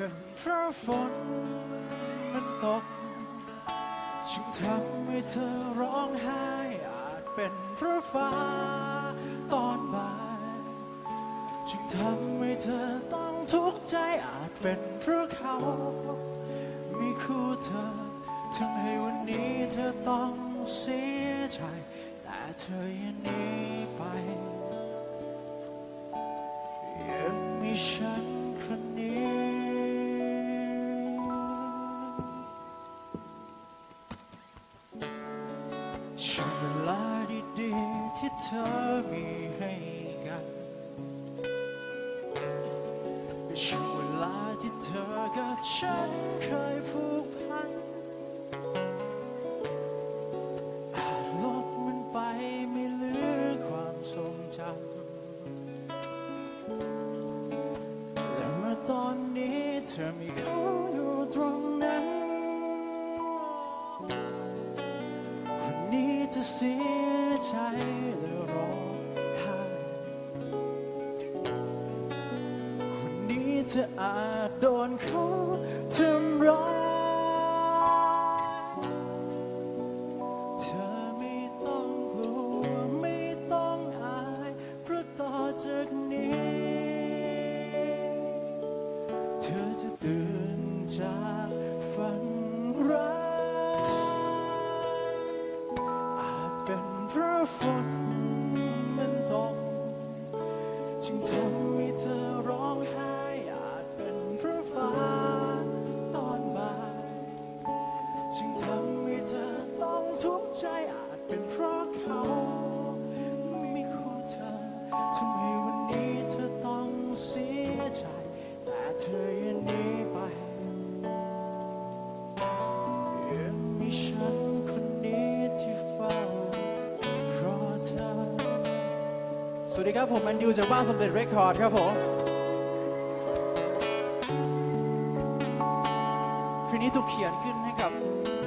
เป็นเพราะฝนมันตกจึงทำให้เธอร้องไห้อาจเป็นเพราะฟ้าตอนบ่ายจึงทำให้เธอต้องทุกข์ใจอาจเป็นเพราะเขามีคู่เธอทำให้วันนี้เธอต้องเสียใจแต่เธอยังหนีไปยังไมีฉัน เวลาดีๆที่เธอมีให้กันช่วงเวลาที่เธอกับฉันเคยผูกพันอาจลบมันไปไม่เหลือความทรงจำแต่เมื่อตอนนี้เธอมีเขา เธออาจโดนเขาทำร้าย วัสดีครับ ผมแมนยูจากบ้านสมเด็จเรคคอร์ดครับผมเพลงนี้ถูกเขียนขึ้นให้กับ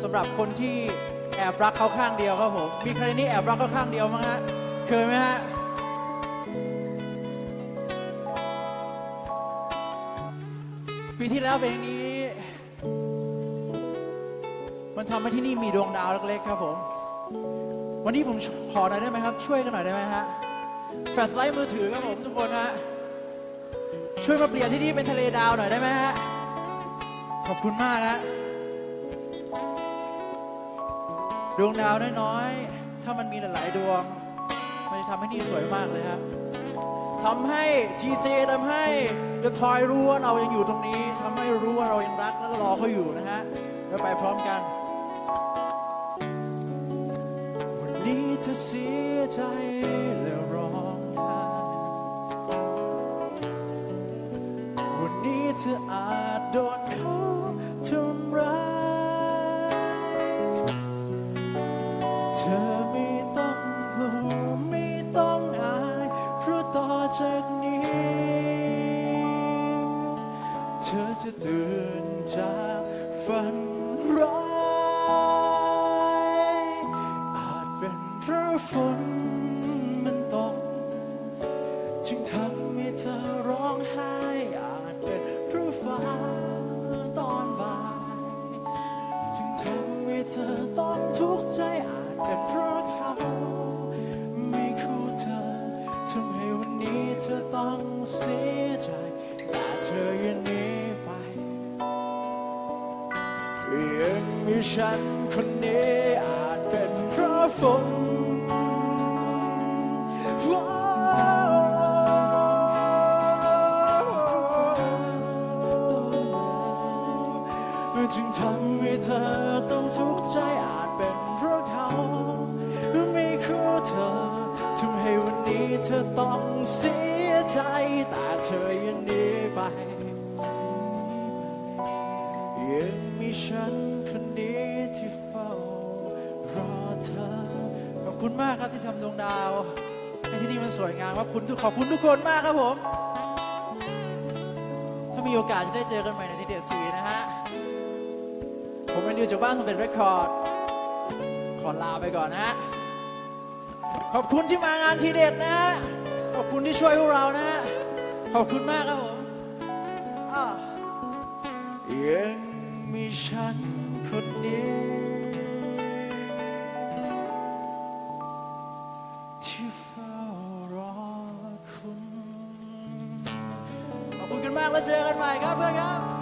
สำหรับคนที่แอบรักเขาข้างเดียวครับผมมีใครนนี้แอบรักเขาข้างเดียวมั้งฮะเคยไหมฮะปีที่แล้วเพลงนี้ มันทำให้ที่นี่มีดวงดาวเล็กๆครับผม วันนี้ผมขอหน่อยได้ไหมครับ ช่วยกันหน่อยได้ไหมฮะ แฟลชไลท์มือถือครับผมทุกคนฮะ ช่วยมาเปลี่ยนที่นี่เป็นทะเลดาวหน่อยได้ไหมฮะ ขอบคุณมากฮะดวงดาวน้อยๆ ถ้ามันมีหลายๆดวง มันจะทำให้นี่สวยมากเลยฮะทำให้ทีเจทำให้เดอะทอยรู้ว่าเรายังอยู่ตรงนี้ทำให้รู้ว่าเรายังรักและรอเขาอยู่นะฮะเดี๋ยวไปพร้อมกัน วันนี้เธอเสียใจและ เธออาจโดนเขาทำร้ายเธอไม่ต้องกลัวไม่ต้องอายเพราะต่อจากนี้ เธอจะตื่นจากฝันร้าย ฉันคนนี้อาจเป็นเพราะฝนจึงทำให้เธอ ฉันคนนี้ที่เฝ้ารอเธอ ขอบคุณมากครับที่ทำดวงดาวให้ที่นี่มันสวยงามขอบคุณทุกขอบคุณทุกคนมากครับผม ถ้ามีโอกาสจะได้เจอกันใหม่ในทีเด็ดสีนะฮะ ผมเป็นดิวจากบ้านสมเด็จเรคคอร์ด ขอลาไปก่อนนะฮะ ขอบคุณที่มางานทีเด็ดนะฮะ ขอบคุณที่ช่วยพวกเรานะฮะ ขอบคุณมากครับผมอ้าวยัง มีฉันคนนี้ ที่เฝ้ารอคุณ ขอบคุณกันมากแล้วเจอกันใหม่ครับเพื่อนครับ